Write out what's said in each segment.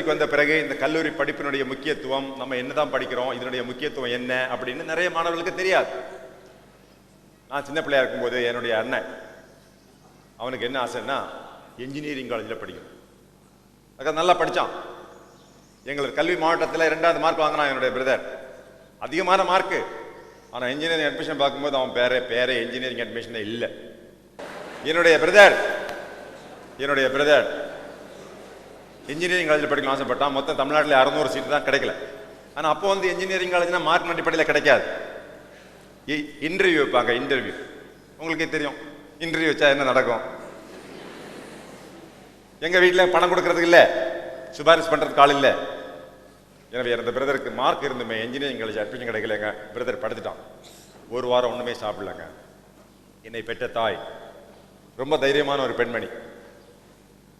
கல்லூரிக்கு வந்த பிறகு இந்த கல்லூரி படிப்பினுடைய முக்கியத்துவம் நம்ம என்னதான் படிக்கிறோம் இதனுடைய முக்கியத்துவம் என்ன அப்படின்னு நிறைய மாணவர்களுக்கு தெரியாது. நான் சின்ன பிள்ளையா இருக்கும்போது என்னுடைய அண்ணன் அவனுக்கு என்ன ஆசைன்னா இன்ஜினியரிங் காலேஜில் படிக்கணும். அதுக்கு நல்லா படித்தான் எங்களுக்கு கல்வி மாவட்டத்தில் ரெண்டாவது மார்க் வாங்கினான் என்னுடைய பிரதர் அதிகமான மார்க்கு ஆனால் இன்ஜினியரிங் அட்மிஷன் பார்க்கும்போது அவன் பேரே பேரே இன்ஜினியரிங் அட்மிஷனே இல்லை. என்னுடைய பிரதர் என்னுடைய பிரதர் இன்ஜினியரிங் காலேஜில் படிக்கணும் ஆசைப்பட்டான் மொத்தம் தமிழ்நாட்டில் அறுநூறு சீட்டு தான் கிடைக்கல. ஆனால் அப்போ வந்து இன்ஜினியரிங் காலேஜ்னா மார்க் அடிப்படையில் கிடைக்காது. இன்டர்வியூ வைப்பாங்க இன்டர்வியூ உங்களுக்கே தெரியும். இன்டர்வியூ வச்சா என்ன நடக்கும்? எங்கள் வீட்டில் பணம் கொடுக்கறதுக்கு இல்லை. சிபாரிசு பண்ணுறதுக்கு ஆள் இல்லை. எனவே எனது பிரதருக்கு மார்க் இருந்துமே இன்ஜினியரிங் காலேஜ் அட்மிஷன் கிடைக்கலங்க. பிரதர் படுத்துட்டான். ஒரு வாரம் ஒன்றுமே சாப்பிடலங்க. என்னை பெற்ற தாய். ரொம்ப தைரியமான ஒரு பெண்மணி.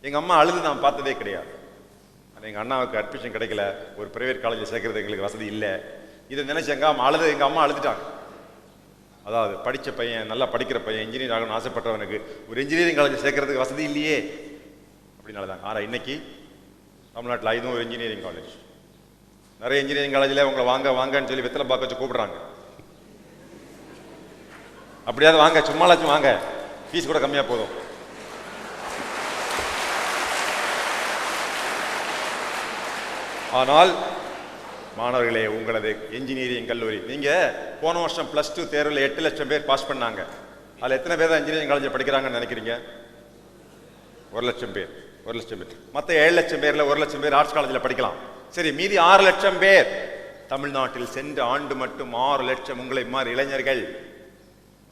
எங்கள் அம்மா அழுது நான் பார்த்ததே கிடையாது. ஆனால் எங்கள் அண்ணாவுக்கு அட்மிஷன் கிடைக்கல. ஒரு ப்ரைவேட் காலேஜில் சேர்க்கறது எங்களுக்கு வசதி இல்லை. இதை நினச்சி எங்கள் அம்மா அழுது எங்கள் அம்மா அழுதுட்டாங்க. அதாவது படித்த பையன் நல்லா படிக்கிற பையன் இன்ஜினியர் ஆகணும்னு ஆசைப்பட்டவனுக்கு ஒரு இன்ஜினியரிங் காலேஜ் சேர்க்கறதுக்கு வசதி இல்லையே. அப்படின்னு அழுதாங்க ஆனால் இன்னைக்கு தமிழ்நாட்டில் ஐநூறு இன்ஜினியரிங் காலேஜ் நிறைய இன்ஜினியரிங் காலேஜில் உங்களை வாங்க வாங்கன்னு சொல்லி வெத்தலை பார்க்க வச்சு கூப்பிட்றாங்க. அப்படியாவது வாங்க சும்மாலாச்சும் வாங்க. ஃபீஸ் கூட கம்மியாக போதும். ஆனால் மாணவர்களே உங்களது இன்ஜினியரிங் கல்லூரி. நீங்கள் போன வருஷம் ப்ளஸ் டூ தேர்வில் எட்டு லட்சம் பேர் பாஸ் பண்ணாங்க. அதில் எத்தனை பேர் தான் இன்ஜினியரிங் காலேஜில் படிக்கிறாங்கன்னு நினைக்கிறீங்க? ஒரு லட்சம் பேர் ஒரு லட்சம் பேர். மற்ற ஏழு லட்சம் பேரில் ஒரு லட்சம் பேர் ஆர்ட்ஸ் காலேஜில் படிக்கலாம். சரி மீதி ஆறு லட்சம் பேர். தமிழ்நாட்டில் சென்ற ஆண்டு மட்டும் ஆறு லட்சம் உங்களை மாதிரி இளைஞர்கள்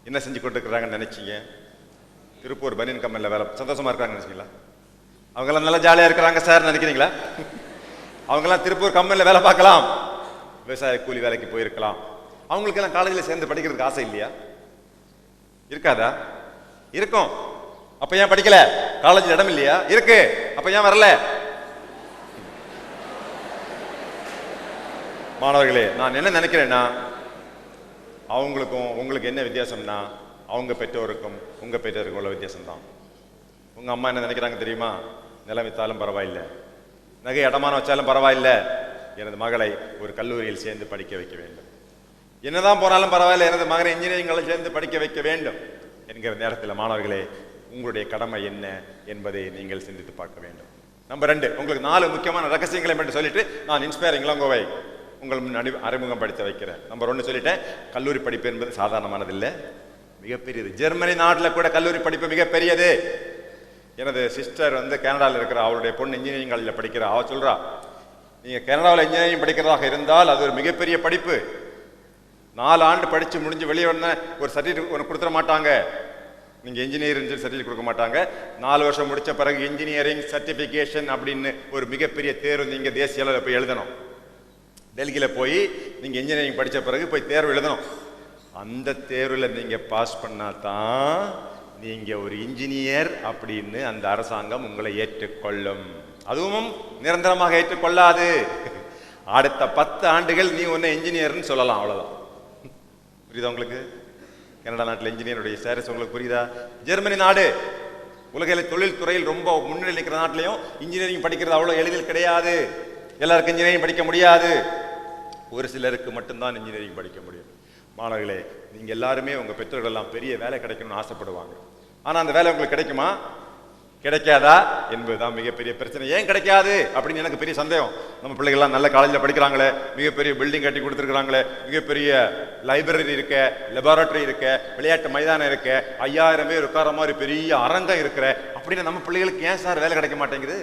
என்ன செஞ்சு கொண்டிருக்கிறாங்கன்னு நினைச்சீங்க? திருப்பூர் பனியன் கம்பெனியில் வேலை சந்தோஷமாக இருக்கிறாங்கன்னு நினைச்சீங்களா? அவங்களாம் நல்லா ஜாலியாக இருக்கிறாங்க சார் நினைக்கிறீங்களா? அவங்கெல்லாம் திருப்பூர் கம்பெனியில் வேலை பார்க்கலாம். விவசாய கூலி வேலைக்கு போயிருக்கலாம். அவங்களுக்கெல்லாம் காலேஜில் சேர்ந்து படிக்கிறதுக்கு ஆசை இல்லையா? இருக்காதா? இருக்கும். அப்போ ஏன் படிக்கல? காலேஜில் இடம் இல்லையா? இருக்கு. அப்போ ஏன் வரல? மாணவர்களே நான் என்ன நினைக்கிறேன்னா அவங்களுக்கும் உங்களுக்கு என்ன வித்தியாசம்னா அவங்க பெற்றோருக்கும் உங்கள் பெற்றோருக்கும் உள்ள வித்தியாசம் தான் அம்மா என்ன நினைக்கிறாங்க தெரியுமா? நிலம் வித்தாலும் பரவாயில்லை. நகை அடமானம் வச்சாலும் பரவாயில்லை. எனது மகளை ஒரு கல்லூரியில் சேர்ந்து படிக்க வைக்க வேண்டும். என்னதான் போனாலும் பரவாயில்லை. எனது மகனை இன்ஜினியரிங் சேர்ந்து படிக்க வைக்க வேண்டும் என்கிற நேரத்தில் மாணவர்களே உங்களுடைய கடமை என்ன என்பதை நீங்கள் சிந்தித்து பார்க்க வேண்டும். நம்பர் ரெண்டு உங்களுக்கு நாலு முக்கியமான ரகசியங்களை மட்டும் சொல்லிட்டு நான் இன்ஸ்பைரிங் லங்கோவை உங்கள் முன் அடி அறிமுகம் படித்து வைக்கிறேன். நம்பர் ஒன்று சொல்லிட்டேன் கல்லூரி படிப்பு என்பது சாதாரணமானதில்லை. மிகப்பெரியது. ஜெர்மனி நாட்டில் கூட கல்லூரி படிப்பு மிகப்பெரியது. எனது சிஸ்டர் வந்து கனடாவில் இருக்கிற அவளுடைய பொண்ணு இன்ஜினியரிங் காலேஜில் படிக்கிறா. அவள் சொல்கிறா நீங்கள் கனடாவில் இன்ஜினியரிங் படிக்கிறதாக இருந்தால் அது ஒரு மிகப்பெரிய படிப்பு. நாலு ஆண்டு படித்து முடிஞ்சு வெளியே வந்த ஒரு சர்டிஃபிகேட் ஒன்று கொடுத்துட மாட்டாங்க. நீங்கள் இன்ஜினியரிங் சர்டிஃபிகேட் கொடுக்க மாட்டாங்க. நாலு வருஷம் முடித்த பிறகு இன்ஜினியரிங் சர்டிஃபிகேஷன் அப்படின்னு ஒரு மிகப்பெரிய தேர்வு நீங்கள் தேசிய அளவில் போய் எழுதணும். டெல்லியில் போய் நீங்கள் இன்ஜினியரிங் படித்த பிறகு போய் தேர்வு எழுதணும். அந்த தேர்வில் நீங்கள் பாஸ் பண்ணால் தான் நீங்கள் ஒரு இன்ஜினியர் அப்படின்னு அந்த அரசாங்கம் உங்களை ஏற்றுக்கொள்ளும். அதுவும் நிரந்தரமாக ஏற்றுக்கொள்ளாது. அடுத்த பத்து ஆண்டுகள் நீ ஒன்று இன்ஜினியர்னு சொல்லலாம் அவ்வளோதான் புரியுதா உங்களுக்கு? கனடா நாட்டில் இன்ஜினியருடைய ஸ்டேட்டஸ் உங்களுக்கு புரியுதா? ஜெர்மனி நாடு. உலகில் தொழில்துறையில் ரொம்ப முன்னிலை நிற்கிற நாட்டிலையும் இன்ஜினியரிங் படிக்கிறது அவ்வளோ எளிதில் கிடையாது. எல்லாருக்கும் இன்ஜினியரிங் படிக்க முடியாது. ஒரு சிலருக்கு மட்டும்தான் இன்ஜினியரிங் படிக்க முடியும். மாணவர்களே நீங்கள் எல்லாருமே உங்கள் பெற்றோர்கள் எல்லாம் பெரிய வேலை கிடைக்கணும்னு ஆசைப்படுவாங்க. ஆனால் அந்த வேலை உங்களுக்கு கிடைக்குமா? கிடைக்காதா? என்பதுதான் மிகப்பெரிய பிரச்சனை. ஏன் கிடைக்காது? அப்படின்னு எனக்கு பெரிய சந்தேகம். நம்ம பிள்ளைகள்லாம் நல்ல காலேஜில் படிக்கிறாங்களே மிகப்பெரிய பில்டிங் கட்டி கொடுத்துருக்குறாங்களே மிகப்பெரிய லைப்ரரி இருக்க லெபார்டரி இருக்க விளையாட்டு மைதானம் இருக்க ஐயாயிரம் பேர் உட்கார மாதிரி பெரிய அரங்கம் இருக்கிற அப்படின்னு நம்ம பிள்ளைகளுக்கு ஏன் சார் வேலை கிடைக்க மாட்டேங்குது?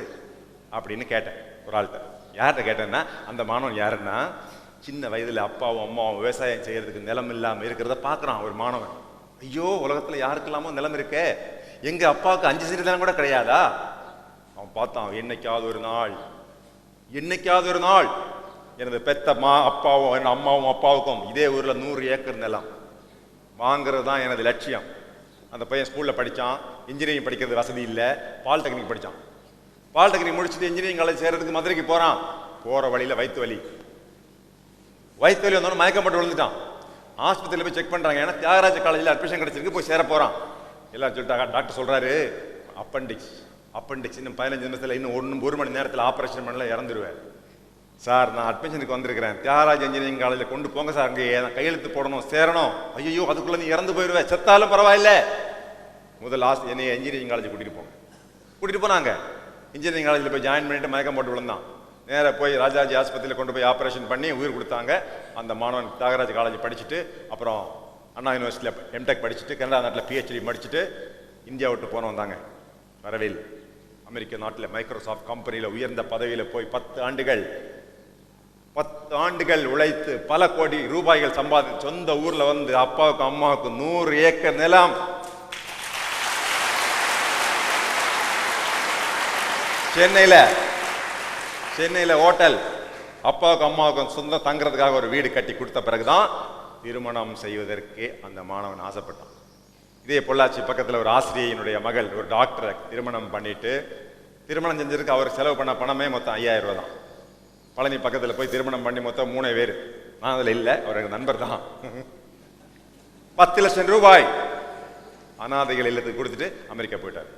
அப்படின்னு கேட்டேன் ஒரு ஆள்கிட்ட. யார்கிட்ட கேட்டேன்னா அந்த மாணவன் யாருன்னா சின்ன வயதில் அப்பாவும் அம்மாவும் விவசாயம் செய்கிறதுக்கு நிலம் இல்லாமல் இருக்கிறத பார்க்குறான் ஒரு மாணவன். ஐயோ உலகத்தில் யாருக்கெல்லாமோ நிலம் இருக்கே? எங்கள் அப்பாவுக்கு அஞ்சு சென்ட் நிலம் கூட கிடையாதா? அவன் பார்த்தான் என்னைக்காவது ஒரு நாள் என்னைக்காவது ஒரு நாள். எனது பெத்த மா அப்பாவும் என் அம்மாவும் அப்பாவுக்கும் இதே ஊரில் நூறு ஏக்கர் நிலம். வாங்குறது தான் எனது லட்சியம். அந்த பையன் ஸ்கூலில் படிச்சான் இன்ஜினியரிங் படிக்கிறது வசதி இல்லை பாலிடெக்னிக் படித்தான் பாலிடெக்னிக் முடிச்சுட்டு இன்ஜினியரிங் காலேஜ் சேர்றதுக்கு மதுரைக்கு போகிறான் போகிற வழியில் வயிற்று வலி. வயிற்று வலி வந்தோடனே மயக்கம் போட்டு விழுந்துட்டான். ஆஸ்பத்திரியில் போய் செக் பண்ணுறாங்க ஏன்னா தியாகராஜ காலேஜில் அட்மிஷன் கிடச்சிருக்கு போய் சேர போகிறான் எல்லாம் சொல்லிட்டாங்க டாக்டர் சொல்கிறாரு அப்பண்டிக்ஸ் அப்பண்டிக்ஸ் இன்னும் பதினஞ்சு நிமிஷத்தில் இன்னும் ஒன்று ஒரு மணி நேரத்தில் ஆப்ரேஷன் பண்ணல இறந்துருவேன். சார் நான் அட்மிஷனுக்கு வந்திருக்கிறேன். தியாகராஜ் இன்ஜினியரிங் காலேஜில் கொண்டு போங்க சார். அங்கே நான் கையெழுத்து போடணும் சேரணும். ஐயோ அதுக்குள்ளே நீ இறந்து போயிடுவேன் செத்தாலும் பரவாயில்ல. முதல் லாஸ்ட் என்னை இன்ஜினியரிங் காலேஜ் கூட்டிகிட்டு போங்க. கூட்டிட்டு போனாங்க. இன்ஜினியரிங் காலேஜில் போய் ஜாயின் பண்ணிட்டு மயக்கம் போட்டு விழுந்தான். நேராக போய் ராஜாஜி ஆஸ்பத்திரியில் கொண்டு போய் ஆப்ரேஷன் பண்ணி உயிர் கொடுத்தாங்க. அந்த மாணவன் தியாகராஜ் காலேஜ் படிச்சுட்டு அப்புறம் அண்ணா யூனிவர்சிட்டியில் எம்டெக் படிச்சுட்டு கனடா நாட்டில் பிஹெச்டி படிச்சுட்டு இந்தியா விட்டு போன வந்தாங்க வரவேல் அமெரிக்க நாட்டில் மைக்ரோசாஃப்ட் கம்பெனியில் உயர்ந்த பதவியில் போய் பத்து ஆண்டுகள் பத்து ஆண்டுகள் உழைத்து பல கோடி ரூபாய்கள் சம்பாதி சொந்த ஊரில் வந்து அப்பாவுக்கும் அம்மாவுக்கும் நூறு ஏக்கர் நிலம். சென்னையில சென்னையில் ஹோட்டல். அப்பாவுக்கும் அம்மாவுக்கும் சொந்தம் தங்குறதுக்காக ஒரு வீடு கட்டி கொடுத்த பிறகுதான் திருமணம் செய்வதற்கே அந்த மாணவன் ஆசைப்பட்டான். இதே பொள்ளாச்சி பக்கத்தில் ஒரு ஆசிரியையினுடைய மகள் ஒரு டாக்டரை திருமணம் பண்ணிட்டு திருமணம் செஞ்சிருக்கு அவர் செலவு பண்ண பணமே மொத்தம் ஐயாயிரம் தான். பழனி பக்கத்தில் போய் திருமணம் பண்ணி மொத்தம் மூணு பேர். நான் அதில் இல்லை அவர் எங்கள் நண்பர் தான். பத்து லட்சம் ரூபாய். அனாதைகள் இல்லத்துக்கு கொடுத்துட்டு அமெரிக்கா போயிட்டார்.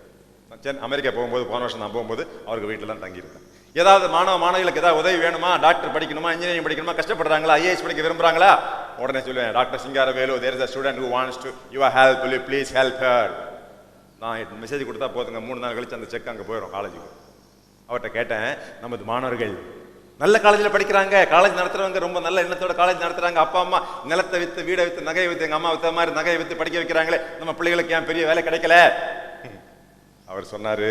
நான் அமெரிக்கா போகும்போது போன வருஷம் நான் போகும்போது அவருக்கு வீட்டில் தான் தங்கியிருந்தேன் ஏதாவது மாணவ மாணவிகளுக்கு ஏதாவது உதவி வேணுமா? டாக்டர் படிக்கணுமா? இன்ஜினியரிங் படிக்கணுமா? கஷ்டப்படுறாங்களா? ஐஏஎஸ் படிக்க விரும்புறாங்களா? உடனே சொல்லுவேன் doctor Singaravelu there is a student who wants to your help will please help her நான் மெசேஜ் கொடுத்தா போதுங்க. மூணு நாள் கழிச்சு அந்த செக் அங்கே போயிடும் காலேஜுக்கு அவர்கிட்ட கேட்டேன் நமது மாணவர்கள் நல்ல காலேஜில் படிக்கிறாங்க. காலேஜ் நடத்துறவங்க ரொம்ப நல்ல எண்ணத்தோட காலேஜ் நடத்துறாங்க. அப்பா அம்மா நிலத்தை வித்து வீடை வித்து நகையை வித்து எங்கள் அம்மா வித்த மாதிரி நகையை வித்து படிக்க வைக்கிறாங்களே. நம்ம பிள்ளைகளுக்கு ஏன் பெரிய வேலை கிடைக்கல? அவர் சொன்னார்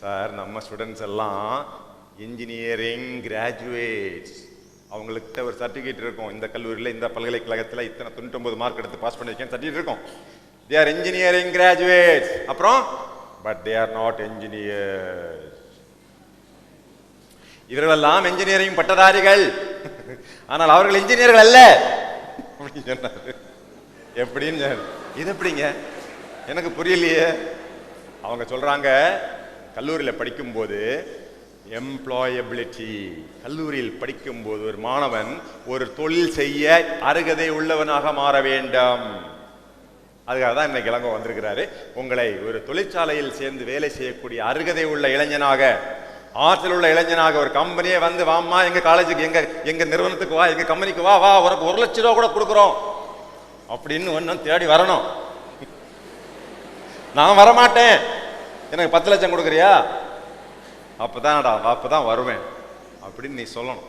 சார் நம்ம ஸ்டூடெண்ட்ஸ் எல்லாம் இன்ஜினியரிங் கிராஜுவேட்ஸ் அவங்களுக்கு ஒரு சர்டிஃபிகேட் இருக்கும். இந்த கல்லூரியில் இந்த பல்கலைக்கழகத்தில் இத்தனை தொண்ணூத்தொம்பது மார்க் எடுத்து பாஸ் பண்ணியிருக்கேன் சர்டிஃபிகேட் இருக்கும். தே ஆர் இன்ஜினியரிங் கிராஜுவேட்ஸ் அப்புறம் but they are not engineer இவர்களெல்லாம் இன்ஜினியரிங் பட்டதாரிகள். ஆனால் அவர்கள் இன்ஜினியர்கள் அல்ல. அப்படின்னு சொன்னார். எப்படின்னு இது எப்படிங்க? எனக்கு புரியலையே. அவங்க சொல்கிறாங்க கல்லூரியில் படிக்கும்போது எம்ப்ளாயபிலிட்டி கல்லூரியில் படிக்கும்போது ஒரு மாணவன் ஒரு தொழில் செய்ய அருகதை உள்ளவனாக மாற வேண்டும். அதுக்காக தான் இன்னைக்கு இளங்கோ வந்திருக்கிறாரு. உங்களை ஒரு தொழிற்சாலையில் சேர்ந்து வேலை செய்யக்கூடிய அருகதை உள்ள இளைஞனாக ஆற்றல் உள்ள இளைஞனாக ஒரு கம்பெனியே வந்து வாம்மா எங்க காலேஜுக்கு எங்க எங்க நிறுவனத்துக்கு வா எங்க கம்பெனிக்கு வா வா உனக்கு ஒரு லட்ச ரூபா கூட கொடுக்குறோம். அப்படின்னு ஒன்றும் தேடி வரணும். நான் வரமாட்டேன். எனக்கு பத்து லட்சம் கொடுக்குறியா? அப்பதான்டா அப்பதான் வருவேன். அப்படின்னு நீ சொல்லணும்.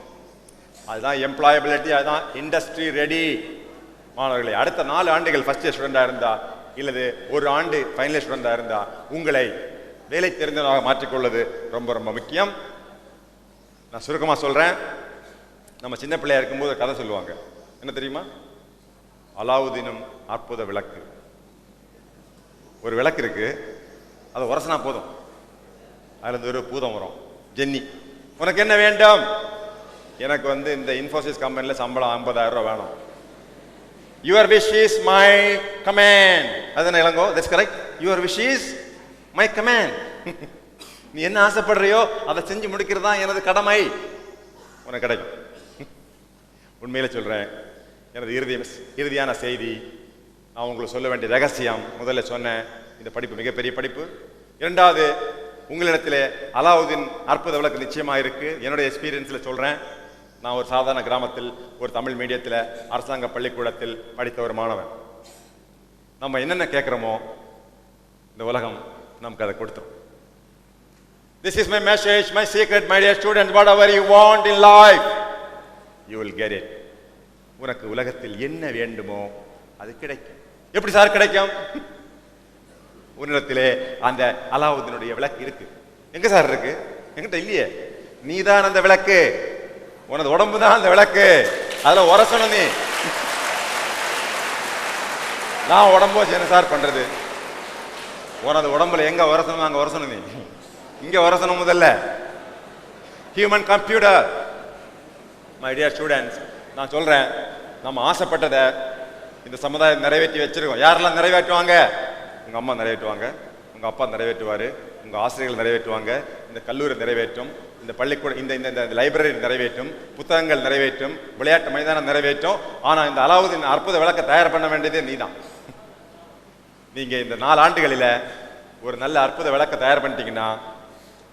அதுதான் எம்ப்ளாயபிலிட்டி அதுதான் இண்டஸ்ட்ரி ரெடி மாணவர்களே அடுத்த நாலு ஆண்டுகள் ஃபர்ஸ்ட் இயர் ஸ்டூடெண்டாக இருந்தா இல்லது ஒரு ஆண்டு ஃபைனல் இயர் ஸ்டூடெண்டாக இருந்தா உங்களை வேலை தெரிந்தவராக மாற்றிக்கொள்வது ரொம்ப ரொம்ப முக்கியம். நான் சுருக்கமாக சொல்கிறேன் நம்ம சின்ன பிள்ளையா இருக்கும்போது கதை சொல்லுவாங்க. என்ன தெரியுமா? அலாவுதீனும் அற்புத விளக்கு. ஒரு விளக்கு இருக்கு. அதை உரசனா போதும். அதுல ஒரு பூதம் வரும். ஜென்னி. உனக்கு என்ன வேண்டும்? எனக்கு வந்து இந்த இன்ஃபோசிஸ் கம்பெனியில் சம்பளம் ஐம்பதாயிரம் ரூபா வேணும். Your wish is my command அதுதானே Elango? That's correct your wish is my command நீ என்ன ஆசைப்படுறியோ அதை செஞ்சு முடிக்கிறது தான் எனது கடமை. உனக்கு கிடைக்கும். உண்மையில சொல்றேன். எனது இறுதி இறுதியான செய்தி நான் உங்களுக்கு சொல்ல வேண்டிய ரகசியம். முதல்ல சொன்னேன். இந்த படிப்பு மிகப்பெரிய படிப்பு. இரண்டாவது உங்களிடத்தில் அலாவுதீன் அற்புத விளக்கு நிச்சயமாக இருக்குது என்னுடைய எக்ஸ்பீரியன்ஸில் சொல்கிறேன் நான் ஒரு சாதாரண கிராமத்தில் ஒரு தமிழ் மீடியத்தில் அரசாங்க பள்ளிக்கூடத்தில் படித்த ஒரு மாணவன். நம்ம என்னென்ன கேட்குறோமோ இந்த உலகம் நமக்கு அதை கொடுத்துரும். Is my message my secret my dear student whatever you want in life you will get it உனக்கு உலகத்தில் என்ன வேண்டுமோ அது கிடைக்கும். எப்படி சார் கிடைக்கும்? உன்னிடத்திலே அந்த அலாவுதீனுடைய விளக்கு இருக்கு. எங்க சார் இருக்கு? எங்கிட்ட இல்லையே. நீதான் அந்த விளக்கு. உனது உடம்பு தான் அந்த விளக்கு. அதில் உரசணும் நீ. நான் உடம்பு வச்சு என்ன சார் பண்றது? உனது உடம்புல எங்க உரசணும் அங்கே உரசணும் நீ. இங்கே உரசணும் முதல்ல. Human computer my dear students நான் சொல்கிறேன் நம்ம ஆசைப்பட்டதை இந்த சமுதாயம் நிறைவேற்றி வச்சிருக்கோம். யாரெல்லாம் நிறைவேற்றுவாங்க? உங்கள் அம்மா நிறைவேற்றுவாங்க. உங்கள் அப்பா நிறைவேற்றுவார். உங்கள் ஆசிரியர்கள் நிறைவேற்றுவாங்க. இந்த கல்லூரி நிறைவேற்றும். இந்த பள்ளிக்கூட இந்த இந்த லைப்ரரி நிறைவேற்றும். புத்தகங்கள் நிறைவேற்றும். விளையாட்டு மைதானம் நிறைவேற்றும். ஆனால் இந்த அலாவுதீன் அற்புத விளக்க தயார் பண்ண வேண்டியது நீதான். நீங்கள் இந்த நாலு ஆண்டுகளில் ஒரு நல்ல அற்புத விளக்க தயார் பண்ணிட்டீங்கன்னா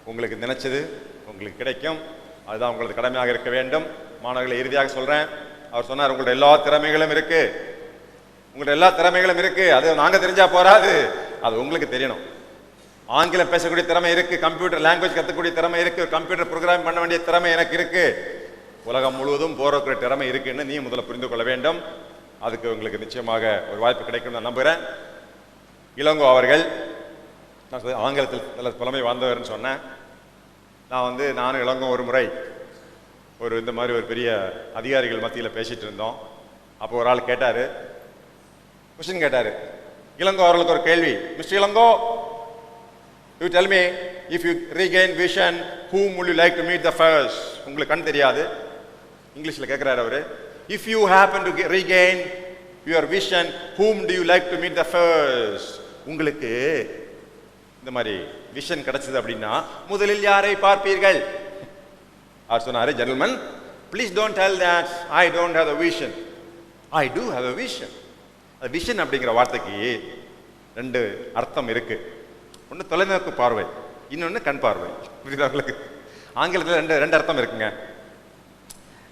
உங்களுக்கு நினைச்சது உங்களுக்கு கிடைக்கும். அதுதான் உங்களது கடமையாக இருக்க வேண்டும். மாணவர்களை இறுதியாக சொல்கிறேன் அவர் சொன்னார் உங்களோட எல்லா திறமைகளும் இருக்குது உங்கள்கிட்ட எல்லா திறமைகளும் இருக்கு. அது நாங்கள் தெரிஞ்சா போறாது. அது உங்களுக்கு தெரியணும். ஆங்கிலம் பேசக்கூடிய திறமை இருக்கு. கம்ப்யூட்டர் லாங்குவேஜ் கற்றுக்கூடிய திறமை இருக்கு. கம்ப்யூட்டர் ப்ரோக்ராம் பண்ண வேண்டிய திறமை எனக்கு இருக்கு. உலகம் முழுவதும் போறக்கூடிய திறமை இருக்குன்னு நீ முதல்ல புரிந்து கொள்ள வேண்டும். அதுக்கு உங்களுக்கு நிச்சயமாக ஒரு வாய்ப்பு கிடைக்கும் நான் நம்புகிறேன் இளங்கோ அவர்கள் நான் ஆங்கிலத்தில் நல்ல புலமை வாழ்ந்தவர்னு சொன்னேன். நான் வந்து நானும் இளங்கோ ஒரு முறை ஒரு இந்த மாதிரி ஒரு பெரிய அதிகாரிகள் மத்தியில் பேசிகிட்டு இருந்தோம். அப்போ ஒரு ஆள் கேட்டார் கொஸ்டின் கேட்டாரு. இளங்கோ அவர்களுக்கு ஒரு கேள்வி. Mister Elango you tell me if you regain vision whom will you like to meet the first? உங்களுக்கு கண் தெரியாது. இங்கிலீஷில் கேட்குறாரு அவர். If you happen to regain your vision whom do you like to meet the first உங்களுக்கு இந்த மாதிரி vision கிடைச்சது அப்படின்னா முதலில் யாரை பார்ப்பீர்கள்? அவர் சொன்னார் ஜென்மன் please don't tell that I don't have a vision I do have a vision அது விஷன் அப்படிங்கிற வார்த்தைக்கு ரெண்டு அர்த்தம் இருக்கு. ஒன்று தொலைநோக்கு பார்வை இன்னொன்று கண் பார்வை. புரியுதா உங்களுக்கு? ஆங்கிலத்தில் ரெண்டு ரெண்டு அர்த்தம் இருக்குங்க.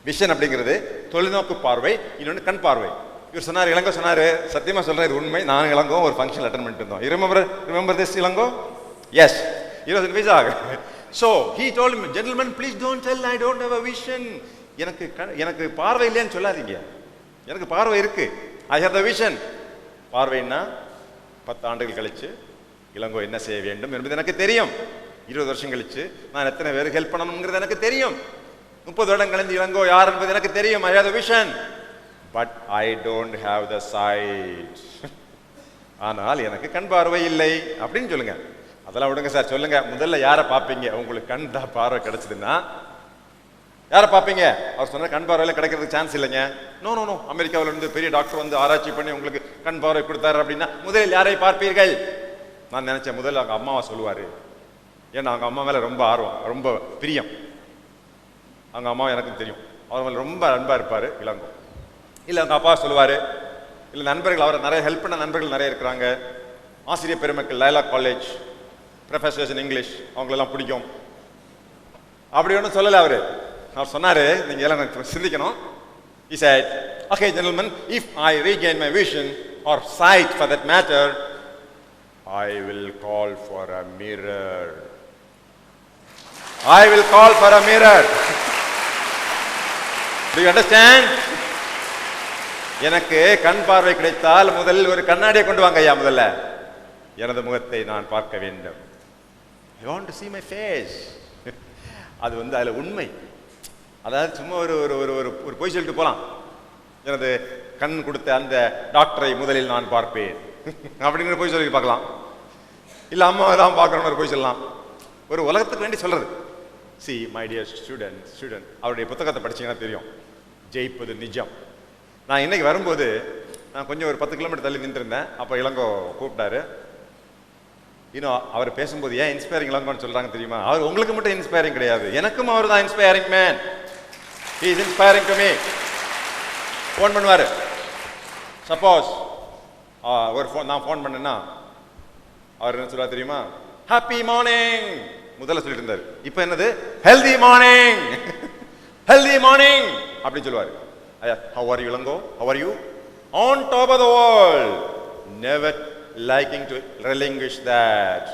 விஷன் அப்படிங்கிறது தொலைநோக்கு பார்வை இன்னொன்று கண் பார்வை. இவர் சொன்னார் இளங்கோ சொன்னாரு சத்தியமாக சொல்கிறேன் இது உண்மை. நான் இளங்கோ ஒரு ஃபங்க்ஷன் அட்டன் பண்ணிட்டு இருந்தோம். Remember remember this Elango? Yes இருபது வயசு ஆகு so he told gentleman please don't tell I don't have a vision எனக்கு எனக்கு பார்வை இல்லைன்னு சொல்லாதீங்க. எனக்கு பார்வை இருக்குது ஐ ஹவ் த விஷன் பார்வைன்னா பத்து ஆண்டுகள் கழிச்சு இளங்கோ என்ன செய்ய வேண்டும் என்பது எனக்கு தெரியும். இருபது வருஷம் கழிச்சு நான் எத்தனை பேருக்கு ஹெல்ப் பண்ணணுங்கிறது எனக்கு தெரியும். முப்பது வருடம் கழிந்து இளங்கோ யார் என்பது எனக்கு தெரியும். I have the vision but I don't have the sight ஆனால் எனக்கு கண் பார்வை இல்லை. அப்படின்னு சொல்லுங்க. அதெல்லாம் விடுங்க சார் சொல்லுங்க. முதல்ல யாரை பார்ப்பீங்க? உங்களுக்கு கண் தான் பார்வை கிடைச்சதுன்னா யாரை பார்ப்பீங்க? அவர் சொன்னார் கண் பார்வையில் கிடைக்கிறதுக்கு சான்ஸ் இல்லைங்க. நோ நோ நோ அமெரிக்காவிலிருந்து பெரிய டாக்டர் வந்து ஆராய்ச்சி பண்ணி உங்களுக்கு கண் பார்வை கொடுத்தாரு அப்படின்னா முதலில் யாரை பார்ப்பீர்கள்? நான் நினைச்சேன் முதல்ல அவங்க அம்மாவை சொல்லுவார். ஏன்னா அவங்க அம்மா மேலே ரொம்ப ஆர்வம் ரொம்ப பிரியம். அவங்க அம்மாவை எனக்கும் தெரியும். அவர் மேலே ரொம்ப அன்பாக இருப்பார் இளங்கோ இல்லை அவங்க அப்பா சொல்லுவார் இல்லை நண்பர்கள் அவரை நிறைய ஹெல்ப் பண்ண நண்பர்கள் நிறைய இருக்கிறாங்க. ஆசிரியர் பெருமக்கள் Laila college professors in English அவங்களெல்லாம் பிடிக்கும். அப்படி ஒன்றும் சொல்லலை அவர். அவர் சொன்னாரு நீங்க எல்லாம் எனக்கு சிந்திக்கணும் He said, okay, gentlemen, if I regain my vision or sight for that matter, I will call for a mirror. I will call for a mirror. Do you understand? எனக்கு கண் பார்வை கிடைத்தால் முதலில் ஒரு கண்ணாடியை கொண்டு வாங்க ஐயா முதல்ல எனது முகத்தை நான் பார்க்க வேண்டும் I want to see my face அது வந்து அதுல உண்மை அதாவது சும்மா ஒரு ஒரு ஒரு ஒரு ஒரு பொய் சொல்லிட்டு போகலாம் எனது கண் கொடுத்த அந்த டாக்டரை முதலில் நான் பார்ப்பேன். அப்படிங்கிற பொய் சொல்லி பார்க்கலாம். இல்லை அம்மாவை தான் பார்க்கணும்னு ஒரு பொய் சொல்லலாம். ஒரு உலகத்துக்கு வேண்டி சொல்கிறது see my dear student student அவருடைய புத்தகத்தை படிச்சீங்கன்னா தெரியும். ஜெயிப்பது நிஜம். நான் இன்றைக்கி வரும்போது நான் கொஞ்சம் ஒரு பத்து கிலோமீட்டர் தள்ளி நின்றுருந்தேன். அப்போ இளங்கோ கூப்பிட்டாரு. இன்னும் அவர் பேசும்போது ஏன் இன்ஸ்பைரிங் இளங்கோன்னு சொல்கிறாங்க தெரியுமா? அவர் உங்களுக்கு மட்டும் இன்ஸ்பைரிங் கிடையாது. எனக்கும் அவர் தான் inspiring man he is inspiring to me phone பண்ணுவார் சப்போஸ் ஒரு ஃபோன் நான் ஃபோன் பண்ணேன்னா அவர் என்ன சொல்லுவா தெரியுமா? ஹாப்பி மார்னிங் முதல்ல சொல்லிட்டு இருந்தார் இப்போ என்னது? ஹெல்தி மார்னிங் ஹெல்தி மார்னிங் அப்படின்னு சொல்லுவார். ஐயா how are you Ilango? How are you on top of the world never liking to relinquish that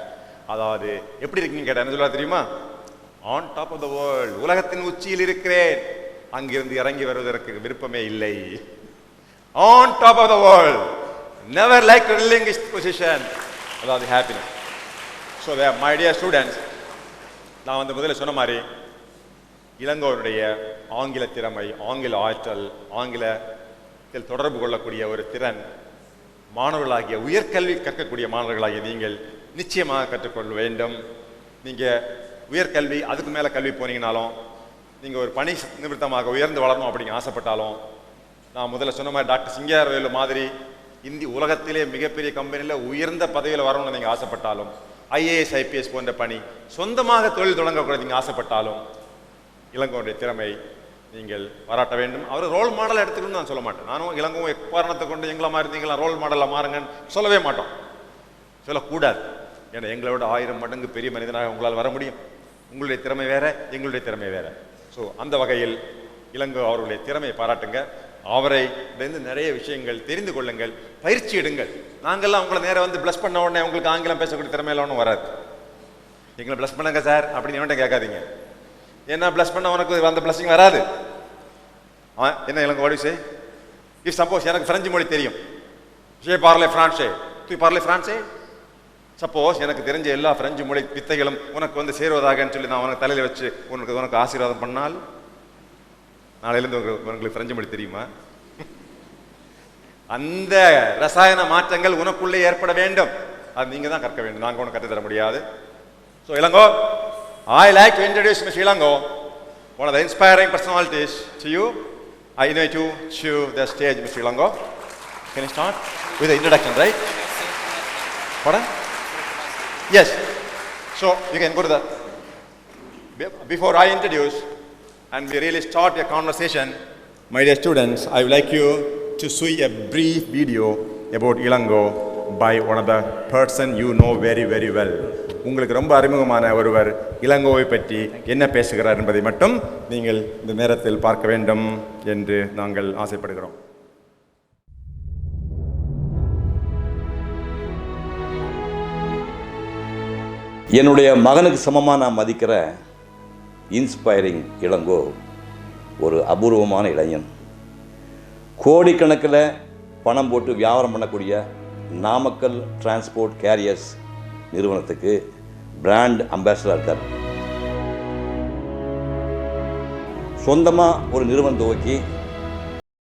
அதாவது எப்படி இருக்கீங்க கேட்டேன் என்ன சொல்லுவார் தெரியுமா? On top of the world உலகத்தின் உச்சியில் இருக்கிறேன். அங்கிருந்து இறங்கி வருவதற்கு விருப்பமே இல்லை. On top of the world never like to relinquish position அதாவது happiness so my dear students நான் வந்து முதல்ல சொன்ன மாதிரி இளங்கோருடைய ஆங்கில திறமை ஆங்கில ஆற்றல் ஆங்கிலத்தில் தொடர்பு கொள்ளக்கூடிய ஒரு திறன் மாணவர்களாகிய உயர்கல்வி கற்கக்கூடிய மாணவர்களாகிய நீங்கள் நிச்சயமாக கற்றுக்கொள்ள வேண்டும். நீங்கள் உயர்கல்வி அதுக்கு மேலே கல்வி போனீங்கனாலும் நீங்கள் ஒரு பணி நிமித்தமாக உயர்ந்து வளரணும் அப்படிங்க ஆசைப்பட்டாலும் நான் முதல்ல சொன்ன மாதிரி டாக்டர் சிங்காரவேலு மாதிரி இந்தி உலகத்திலே மிகப்பெரிய கம்பெனியில் உயர்ந்த பதவியில் வரணும்னு நீங்கள் ஆசைப்பட்டாலும் ஐஏஎஸ் ஐபிஎஸ் போன்ற பணி சொந்தமாக தொழில் தொடங்கக்கூட நீங்கள் ஆசைப்பட்டாலும் இளங்கோனுடைய திறமை நீங்கள் பாராட்ட வேண்டும். அவர் ரோல் மாடல் எடுத்துக்கணும்னு நான் சொல்ல மாட்டேன். நானும் இளங்கோ எக்காரணத்தை கொண்டு எங்களை மாதிரி ரோல் மாடலில் மாறுங்கன்னு சொல்லவே மாட்டோம். சொல்லக்கூடாது. ஏன்னா எங்களோட ஆயிரம் மடங்கு பெரிய மனிதனாக உங்களால் வர முடியும். உங்களுடைய திறமை வேற எங்களுடைய திறமை வேற. ஸோ அந்த வகையில் இளங்கோ அவர்களுடைய திறமையை பாராட்டுங்க. அவரை இருந்து நிறைய விஷயங்கள் தெரிந்து கொள்ளுங்கள். பயிற்சி எடுங்கள். நாங்கள்லாம் உங்களை நேராக வந்து ப்ளஸ் பண்ண உடனே உங்களுக்கு ஆங்கிலம் பேசக்கூடிய திறமையில ஒன்றும் வராது. எங்களை ப்ளஸ் பண்ணுங்க சார் அப்படின்னு எவன்ட்ட கேட்காதீங்க. ஏன்னா ப்ளஸ் பண்ண உனக்கு அந்த ப்ளஸ்ஸிங் வராது. ஆ, என்ன இளங்கோ வாடிசே இஃப் சப்போஸ் எனக்கு ஃப்ரெஞ்சு மொழி தெரியும். ஜே பார்லே ஃப்ரான்ஸே தூ பார்லே ஃப்ரான்ஸே சப்போஸ் எனக்கு தெரிஞ்ச எல்லா பிரெஞ்சு மொழி வித்தைகளும் உனக்கு வந்து சேருவதாகன்னு சொல்லி நான் உனக்கு தலையில் வச்சு உனக்கு உனக்கு ஆசீர்வாதம் பண்ணால் நாளையிலேருந்து உங்களுக்கு உங்களுக்கு பிரெஞ்சு மொழி தெரியுமா? அந்த ரசாயன மாற்றங்கள் உனக்குள்ளே ஏற்பட வேண்டும். அது நீங்கள் தான் கற்க வேண்டும். நாங்கள் உனக்கு கற்றுத்தர முடியாது. So Ilango I like to introduce miss Ilango. One of the inspiring personalities to you I invite you to the stage miss Ilango. Can start with introduction right படம் Yes. So you can go to the. Before I introduce and we really start a conversation, my dear students, I would like you to see a brief video about Ilango by one of the person you know very very well. உங்களுக்கு ரொம்ப அறிமுகமான ஒருவர் இளங்கோவை பற்றி என்ன பேசுகிறார் என்பதை மட்டும் நீங்கள் இந்த நேரத்தில் பார்க்க வேண்டும் என்று நாங்கள் ஆசைப்படுகிறோம் என்னுடைய மகனுக்கு சமமாக நான் மதிக்கிற இன்ஸ்பைரிங் இளங்கோ ஒரு அபூர்வமான இளைஞன். கோடிக்கணக்கில் பணம் போட்டு வியாபாரம் பண்ணக்கூடிய நாமக்கல் டிரான்ஸ்போர்ட் கேரியர்ஸ் நிறுவனத்துக்கு பிராண்ட் அம்பாசடர் இருக்கார். சொந்தமாக ஒரு நிறுவனம் துவக்கி